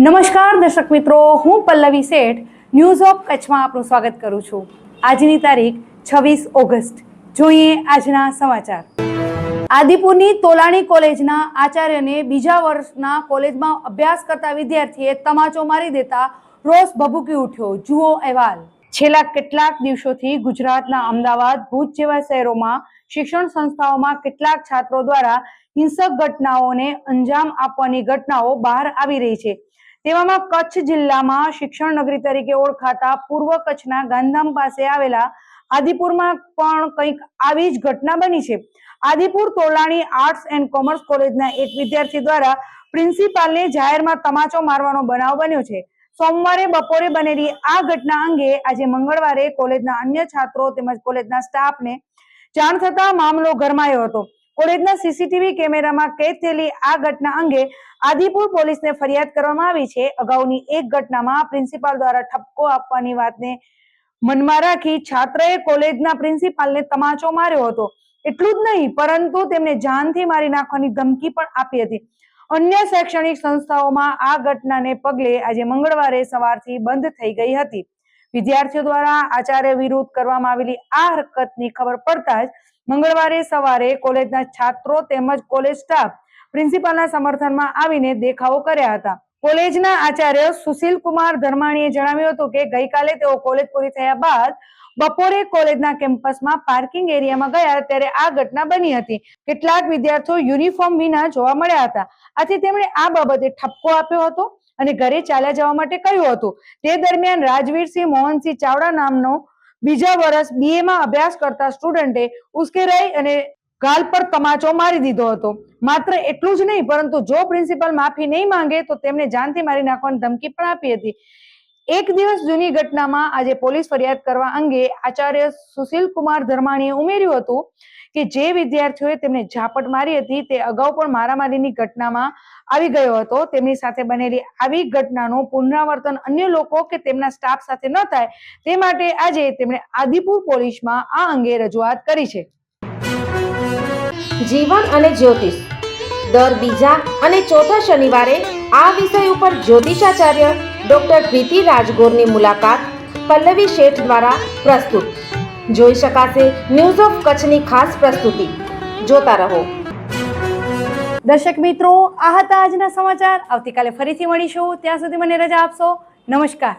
નમસ્કાર, દર્શક મિત્રો. હું પલ્લવી શેઠ ન્યૂઝ ઓફ કચ્છમાં આપનું સ્વાગત કરું છું. આજની તારીખ છવ્વીસ ઓગસ્ટ. જોઈએ આજના સમાચાર. આદિપુરની તોલાણી કોલેજના આચાર્યને બીજા વર્ષના કોલેજમાં અભ્યાસ કરતા વિદ્યાર્થીએ તમાચો મારી દેતા રોષ ભભૂકી ઉઠ્યો. જુઓ અહેવાલ. છેલ્લા કેટલાક દિવસોથી ગુજરાતના અમદાવાદ, ભુજ જેવા શહેરોમાં શિક્ષણ સંસ્થાઓમાં કેટલાક છાત્રો દ્વારા હિંસક ઘટનાઓને અંજામ આપવાની ઘટનાઓ બહાર આવી રહી છે. તેવામાં કચ્છ જિલ્લામાં શિક્ષણ નગરી તરીકે ઓળખાતા પૂર્વ કચ્છના ગાંધીધામ પાસે આવેલા આદિપુરમાં પણ કંઈક આવી જ ઘટના બની છે. Adipur Tolani arts and commerce કોલેજના એક વિદ્યાર્થી દ્વારા પ્રિન્સિપાલને જાહેરમાં તમાચો મારવાનો બનાવ બન્યો છે. સોમવારે બપોરે બનેલી આ ઘટના અંગે આજે મંગળવારે કોલેજના અન્ય છાત્રો તેમજ કોલેજના સ્ટાફને જાણ થતા મામલો ગરમાયો હતો. કોલેજના સીસીટીવી કેમેરામાં કેદ થયેલી આ ઘટના અંગે આદિપુર પોલીસને ફરિયાદ કરવામાં આવી છે. અગાઉની એક ઘટનામાં પ્રિન્સિપાલ દ્વારા ઠપકો આપવાની વાતને મનમાં રાખી છાત્રએ કોલેજના પ્રિન્સિપાલને તમાચો માર્યો હતો. એટલું જ નહીં, પરંતુ તેમને જાનથી મારી નાખવાની ધમકી પણ આપી હતી. અન્ય શૈક્ષણિક સંસ્થાઓમાં આ ઘટનાને પગલે આજે મંગળવારે સવારથી બંધ થઈ ગઈ હતી. વિદ્યાર્થીઓ દ્વારા આચાર્ય વિરુદ્ધ કરવામાં આવેલી આ હરકતની ખબર પડતા જ મંગળવારે સવારે કોલેજના છાત્રો તેમજ કોલેજ સ્ટાફ પ્રિન્સિપાલના સમર્થનમાં આવીને દેખાવો કર્યા હતા. કોલેજના આચાર્ય સુશીલ કુમાર ધર્માણીએ જણાવ્યું હતું કે ગઈકાલે તેઓ કોલેજ પૂરી થયા બાદ બપોરે કોલેજના કેમ્પસમાં પાર્કિંગ એરિયામાં ગયા ત્યારે આ ઘટના બની હતી. કેટલાક વિદ્યાર્થીઓ યુનિફોર્મ વિના જોવા મળ્યા હતા. આથી તેમણે આ બાબતે ઠપકો આપ્યો હતો. અને ઘરે ચાલ્યા જવા માટે કહ્યું હતું. તે દરમિયાન રાજવીરસિંહ મોહનસિંહ ચાવડા નામનો બીજા વર્ષ બીએ માં અભ્યાસ કરતા સ્ટુડન્ટે ઉશ્કેરાઈ અને ગાલ પર તમાચો મારી દીધો હતો. માત્ર એટલું જ નહીં, પરંતુ જો પ્રિન્સિપલ માફી નહીં માંગે તો તેમને જાનથી મારી નાખવાની ધમકી પણ આપી હતી. એક દિવસ જૂની ઘટનામાં આજે પોલીસ ફરિયાદ કરવા અંગે આચાર્ય સુશીલ કુમાર ધર્માણીએ ઉમેર્યું હતું કે જે વિદ્યાર્થીઓએ તેમને ઝાપટ મારી હતી તે અગાઉ પણ મારામારીની ઘટનામાં આવી ગયો હતો. તેમની સાથે બનેલી આવી ઘટનાનું પુનરાવર્તન અન્ય લોકો કે તેમના સ્ટાફ સાથે ન થાય તે માટે આજે તેમણે આદિપુર પોલીસમાં આ અંગે રજૂઆત કરી છે. જીવન અને જ્યોતિષ. દર બીજા અને ચોથા શનિવારે આ વિષય ઉપર જ્યોતિષાચાર્ય ડોક્ટર પ્રીતિ રાજગોરની મુલાકાત પલ્લવી શેઠ દ્વારા પ્રસ્તુત. જોઈ શકાશે ન્યૂઝ ઓફ કચ્છની ખાસ પ્રસ્તુતિ. જોતા રહો. દર્શક મિત્રો, આ હતા આજના સમાચાર. આવતીકાલે ફરીથી મળીશું. ત્યાં સુધી મને રજા આપશો. નમસ્કાર.